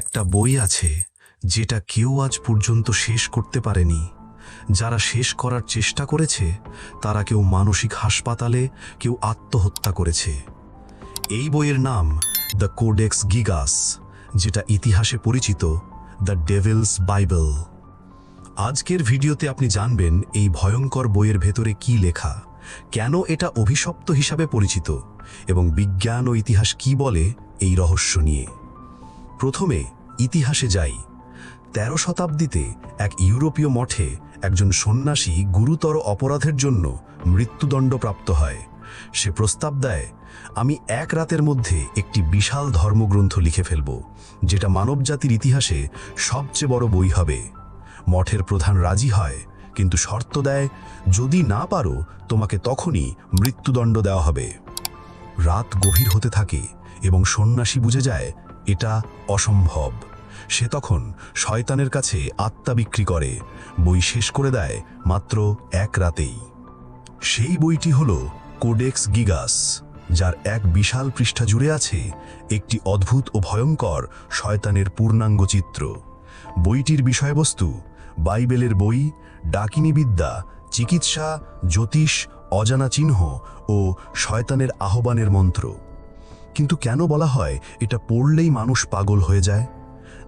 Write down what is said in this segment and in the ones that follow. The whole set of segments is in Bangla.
একটা বই আছে যেটা কেউ আজ পর্যন্ত শেষ করতে পারেনি। যারা শেষ করার চেষ্টা করেছে, তারা কেউ মানসিক হাসপাতালে, কেউ আত্মহত্যা করেছে। এই বইয়ের নাম দ্য কোডেক্স গিগাস, যেটা ইতিহাসে পরিচিত, দ্য ডেভিলস বাইবেল। আজকের ভিডিওতে আপনি জানবেন এই ভয়ঙ্কর বইয়ের ভেতরে কি লেখা, কেন এটা অভিশপ্ত হিসাবে পরিচিত, এবং বিজ্ঞান ও ইতিহাস কি বলে এই রহস্য নিয়ে। প্রথমে ইতিহাসে যাই। তেরো শতাব্দীতে এক ইউরোপীয় মঠে একজন সন্ন্যাসী গুরুতর অপরাধের জন্য মৃত্যুদণ্ড প্রাপ্ত হয়। সে প্রস্তাব দেয়, আমি এক রাতের মধ্যে একটি বিশাল ধর্মগ্রন্থ লিখে ফেলব, যেটা মানবজাতির ইতিহাসে সবচেয়ে বড় বই হবে। মঠের প্রধান রাজি হয়, কিন্তু শর্ত দেয়, যদি না পারো, তোমাকে তখনই মৃত্যুদণ্ড দেওয়া হবে। রাত গভীর হতে থাকে এবং সন্ন্যাসী বুঝে যায় এটা অসম্ভব। সে তখন শয়তানের কাছে আত্মা বিক্রি করে, বই শেষ করে দেয় মাত্র এক রাতেই। সেই বইটি হল কোডেক্স গিগাস যার এক বিশাল পৃষ্ঠা জুড়ে আছে একটি অদ্ভুত ও ভয়ঙ্কর শয়তানের পূর্ণাঙ্গ চিত্র। বইটির বিষয়বস্তু, বাইবেলের বই, ডাকিনী বিদ্যা, চিকিৎসা, জ্যোতিষ, অজানা চিহ্ন ও শয়তানের আহ্বানের মন্ত্র। কিন্তু কেন বলা হয় এটা পড়লেই মানুষ পাগল হয়ে যায়?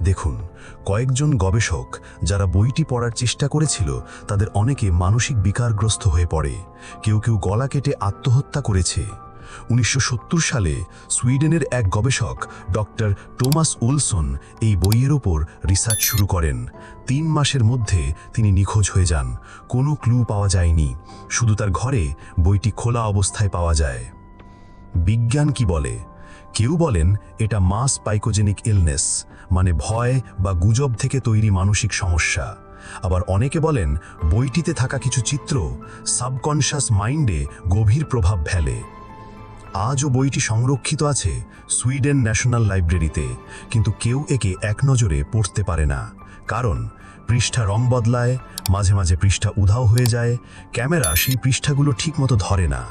দেখুন, কয়েকজন গবেষক যারা বইটি পড়ার চেষ্টা করেছিল, তাদের অনেকে মানসিক বিকারগ্রস্ত হয়ে পড়ে। কেউ কেউ গলা কেটে আত্মহত্যা করেছে। উনিশশো সত্তর সালে সুইডেনের এক গবেষক, ডক্টর টোমাস উলসন, এই বইয়ের ওপর রিসার্চ শুরু করেন। তিন মাসের মধ্যে তিনি নিখোঁজ হয়ে যান। কোনো ক্লু পাওয়া যায়নি। শুধু তার ঘরে বইটি খোলা অবস্থায় পাওয়া যায়। বিজ্ঞান কি বলে? কেউ বলেন এটা মাস পাইকোজেনিক ইলনেস মানে ভয় বা গুজব থেকে তৈরি মানসিক সমস্যা। আবার অনেকে বলেন বইটিতে থাকা কিছু চিত্র সাবকনশাস মাইন্ডে গভীর প্রভাব ফেলে। আজও বইটি সংরক্ষিত আছে সুইডেন ন্যাশনাল লাইব্রেরিতে, কিন্তু কেউ একে এক নজরে পড়তে পারে না। কারণ পৃষ্ঠা রং বদলায়, মাঝে মাঝে পৃষ্ঠা উধাও হয়ে যায়, ক্যামেরা সেই পৃষ্ঠাগুলো ঠিকমতো ধরে না।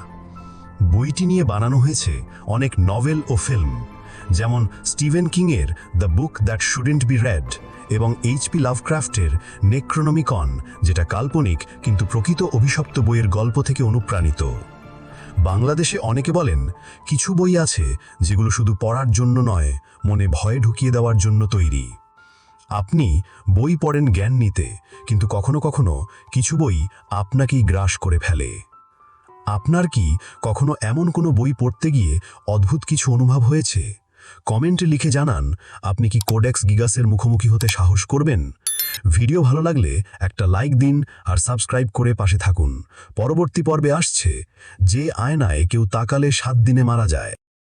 বইটি নিয়ে বানানো হয়েছে অনেক নভেল ও ফিল্ম, যেমন Steven কিংয়ের the book that shouldn't be read এবং এইচপি লাভক্রাফ্টের নেক্রোনমিকন, যেটা কাল্পনিক কিন্তু প্রকৃত অভিশপ্ত বইয়ের গল্প থেকে অনুপ্রাণিত। বাংলাদেশে অনেকে বলেন, কিছু বই আছে যেগুলো শুধু পড়ার জন্য নয়, মনে ভয়ে ঢুকিয়ে দেওয়ার জন্য তৈরি। আপনি বই পড়েন জ্ঞান নিতে, কিন্তু কখনো কখনো কিছু বই আপনাকেই গ্রাস করে ফেলে। আপনার কি কখনো এমন কোনো বই পড়তে গিয়ে অদ্ভুত কিছু অনুভব হয়েছে? কমেন্টে লিখে জানান, আপনি কি কোডেক্স গিগাসের মুখোমুখি হতে সাহস করবেন? ভিডিও ভালো লাগলে একটা লাইক দিন আর সাবস্ক্রাইব করে পাশে থাকুন। পরবর্তী পর্বে আসছে, যে আয়নায় কেউ তাকালে সাত দিনে মারা যায়।